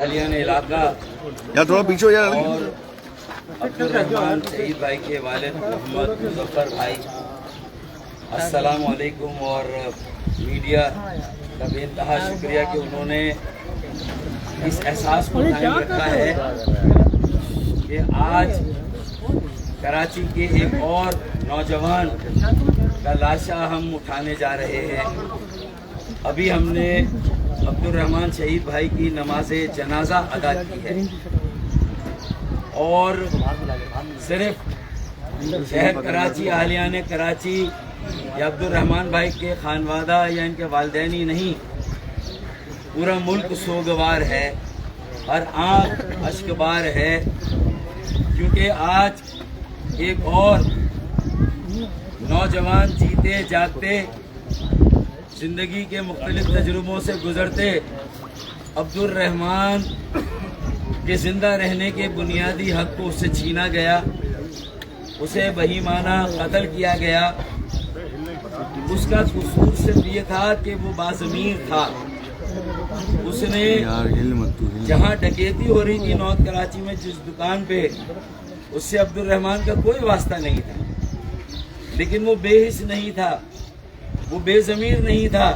अलियान इलाका यार थोड़ा पीछे हो यार और अब्दुल रहमान शहीद भाई के वालिद मोहम्मद मुजफ्फर भाई। अस्सलाम वालेकुम और मीडिया का बेनतहा शुक्रिया कि उन्होंने इस एहसास को कायम रखा है? कि आज कराची के एक और नौजवान का लाशा हम उठाने जा रहे हैं। अभी हमने अब्दुल रहमान शहीद भाई की नमाज़ जनाजा अदा की है। और सिर्फ़ शहर कराची आहलियान कराची, या अब्दुलरहमान भाई के खानवादा या इनके वालदेनी नहीं, पूरा मुल्क सोगवार है, हर आँख अश्कबार है, क्योंकि आज एक और नौजवान जीते जागते ज़िंदगी के मुख्तलिफ़ तजुर्बों से गुजरते अब्दुल रहमान के ज़िंदा रहने के बुनियादी हक को उससे छीना गया उसे बहीमाना कत्ल किया गया। उसका कसूर सिर्फ़ ये था कि वो बाज़मीर था। उसने जहाँ डकैती हो रही थी नॉर्थ कराची में जिस दुकान पे उससे अब्दुल रहमान का कोई वास्ता नहीं था। लेकिन वो बेहिस नहीं था। वो बेजमीर नहीं था।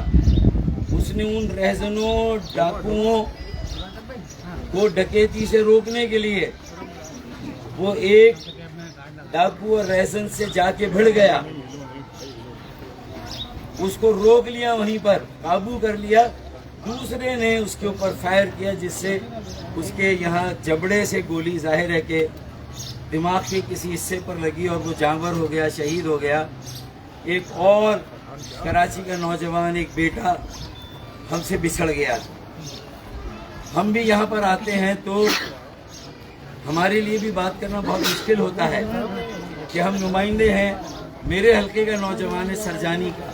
उसने उन रहजनों, डाकुओं को डकैती से रोकने के लिए वो एक डाकू और रहसन से जाके भिड़ गया। उसको रोक लिया, वहीं पर काबू कर लिया। दूसरे ने उसके ऊपर फायर किया, जिससे उसके यहाँ जबड़े से गोली ज़ाहिर है कि दिमाग के किसी हिस्से पर लगी और वो जानवर हो गया, शहीद हो गया। एक और कराची का नौजवान, एक बेटा हमसे बिछड़ गया। हम भी यहाँ पर आते हैं तो हमारे लिए भी बात करना बहुत मुश्किल होता है कि हम नुमाइंदे हैं। मेरे हलके का नौजवान है सरजानी का,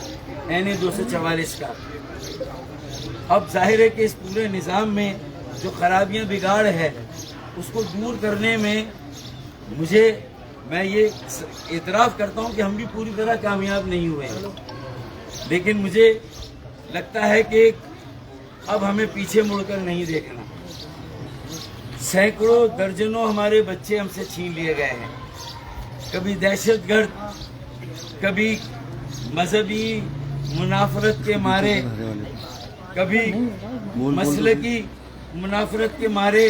एन ए दो का। अब ज़ाहिर है कि इस पूरे निज़ाम में जो खराबियाँ बिगाड़ है, उसको दूर करने में मुझे मैं ये इतराफ़ करता हूँ कि हम भी पूरी तरह कामयाब नहीं हुए हैं। लेकिन मुझे लगता है कि अब हमें पीछे मुड़कर नहीं देखना। सैकड़ों दर्जनों हमारे बच्चे हमसे छीन लिए गए हैं। कभी दहशतगर्द, कभी मजहबी मुनाफरत के मारे, कभी मसल की मुनाफरत के मारे,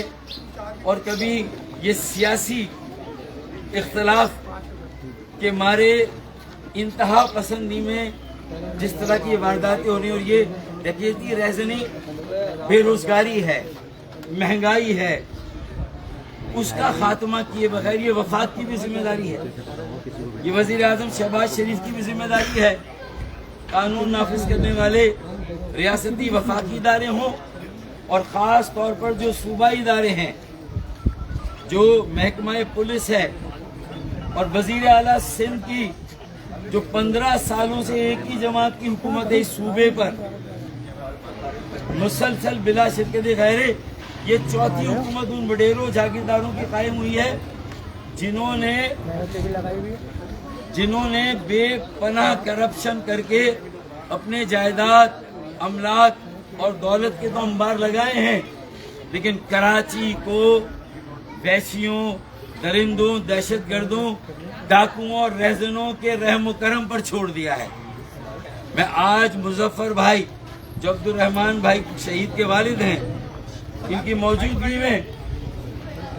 और कभी ये सियासी इख्तलाफ के मारे इंतहा पसंदी में जिस तरह की वारदातें हो रही और ये डकैती रहजनी बेरोजगारी है, महँगाई है, उसका खात्मा किए बगैर ये वफाक की भी ज़िम्मेदारी है। ये वज़ीर आज़म शहबाज शरीफ की भी ज़िम्मेदारी है। कानून नाफिज करने वाले रियासती वफाकी इदारे हों और ख़ास तौर पर जो सूबाई इदारे हैं, जो महकमा पुलिस है और वज़ीर अला सिंध की जो पंद्रह सालों से एक ही जमात की हुकूमत है इस सूबे पर, मुसलसल बिला शिरकत गैरे, ये चौथी हुकूमत उन वडेरों जागीरदारों की कायम हुई है, जिन्होंने जिन्होंने बेपनाह करप्शन करके अपने जायदाद अमलाक और दौलत के तो अंबार लगाए हैं, लेकिन कराची को वैशियों दरिंदों दहशत गर्दों डाकुओं और रहजनों के रहम करम पर छोड़ दिया है। मैं आज मुजफ्फर भाई जो अब्दुल रहमान भाई शहीद के वालिद हैं। इनकी मौजूदगी में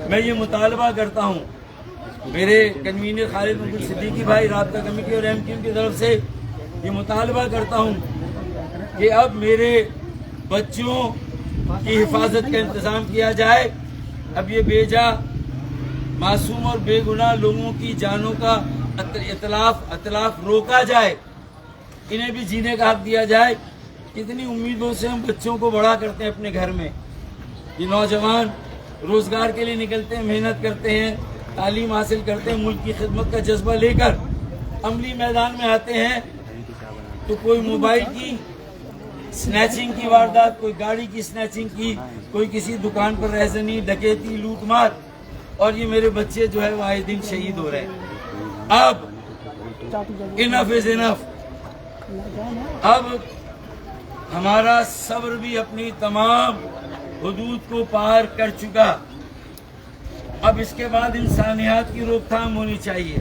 मैं ये मुतालबा करता हूँ। मेरे कन्वीनर खालिद अब्दुल सिद्दीकी भाई, रबता कमेटी और एम की तरफ़ से ये मुतालबा करता हूँ कि अब मेरे बच्चों की हिफाजत का इंतज़ाम किया जाए। अब ये बेजा मासूम और बेगुनाह लोगों की जानों का इतलाफ, अतलाफ रोका जाए, इन्हें भी जीने का हक दिया जाए। कितनी उम्मीदों से हम बच्चों को बड़ा करते हैं अपने घर में। ये नौजवान रोज़गार के लिए निकलते हैं, मेहनत करते हैं, तालीम हासिल करते हैं, मुल्क की खिदमत का जज्बा लेकर अमली मैदान में आते हैं। तो कोई मोबाइल की स्नैचिंग की वारदात, कोई गाड़ी की स्नैचिंग की, कोई किसी दुकान पर रहजनी डकैती, लूटमार और ये मेरे बच्चे जो है वो आए दिन शहीद हो रहे हैं। अब इनफ इज़ इनफ अब हमारा सब्र भी अपनी तमाम हदूद को पार कर चुका। अब इसके बाद इंसानियत की रोकथाम होनी चाहिए।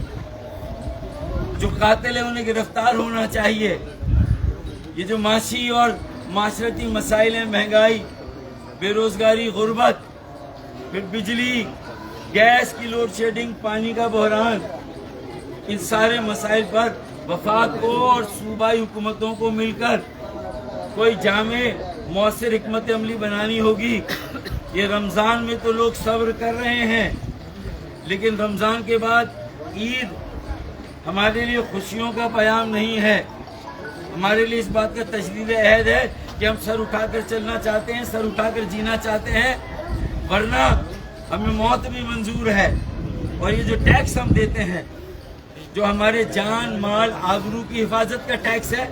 जो कातिल है, उन्हें गिरफ़्तार होना चाहिए। ये जो माशी और माशरती मसाइल हैं, महँगाई, बेरोजगारी, गुर्बत, फिर बिजली गैस की लोड शेडिंग पानी का बहरान, इन सारे मसाइल पर वफाक को और सूबाई हुकूमतों को मिलकर कोई जामे मौसर हमत अमली बनानी होगी। ये रमज़ान में तो लोग सब्र कर रहे हैं, लेकिन रमज़ान के बाद ईद हमारे लिए खुशियों का प्याम नहीं है। हमारे लिए इस बात का तजदीद अहद है कि हम सर उठाकर चलना चाहते हैं, सर उठाकर जीना चाहते हैं, वरना हमें मौत भी मंजूर है। और ये जो टैक्स हम देते हैं, जो हमारे जान, माल, आबरू की हिफाजत का टैक्स है,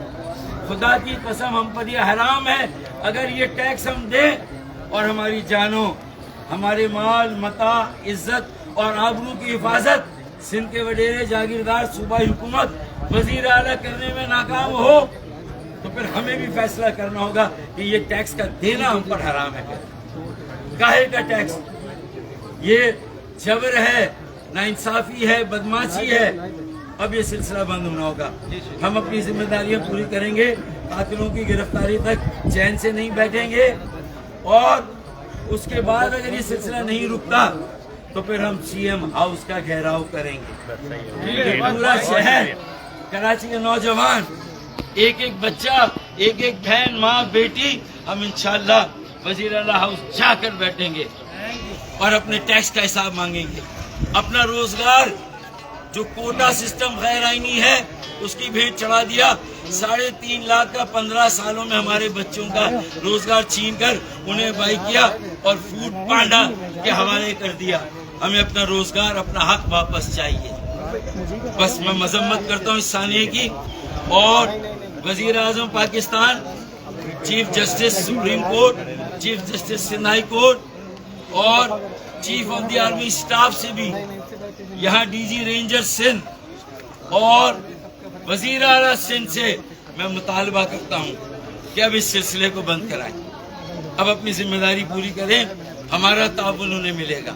खुदा की कसम हम पर यह हराम है। अगर ये टैक्स हम दें, और हमारी जानों, हमारे माल, मता, इज़्ज़त और आबरू की हिफाजत, सिंध के वडेरे, जागीरदार, सूबाई हुकूमत, वज़ीर आला करने में नाकाम हो तो फिर हमें भी फैसला करना होगा कि ये टैक्स का देना हम पर हराम है। काहे का टैक्स? ये जबर है, नाइंसाफी है, बदमाशी है। अब ये सिलसिला बंद होना होगा। हम अपनी जिम्मेदारियाँ पूरी करेंगे। कातिलों की गिरफ्तारी तक चैन से नहीं बैठेंगे। और उसके बाद अगर ये सिलसिला नहीं रुकता तो फिर हम सीएम हाउस का घेराव करेंगे। पूरा शहर, कराची के नौजवान एक एक बच्चा एक एक बहन, माँ, बेटी, हम इंशाल्लाह वज़ीर हाउस जाकर बैठेंगे। और अपने टैक्स का हिसाब मांगेंगे। अपना रोज़गार, जो कोटा सिस्टम गैर आईनी है, उसकी भेंट चढ़ा दिया। साढ़े तीन लाख का पंद्रह सालों में हमारे बच्चों का रोज़गार छीन कर उन्हें बाई किया और फ़ूड पांडा के हवाले कर दिया। हमें अपना रोज़गार, अपना हक वापस चाहिए। बस मैं मजम्मत करता हूँ इस सानिए की। और वज़ीर Pakistan, chief justice supreme court, chief justice Sindh high court और chief of the army staff से भी, यहाँ डीजी रेंजर सिंध और वज़ीर आला सिंध से मैं मुतालबा करता हूँ कि अब इस सिलसिले को बंद कराएँ। अब अपनी ज़िम्मेदारी पूरी करें, हमारा ताउन उन्हें मिलेगा।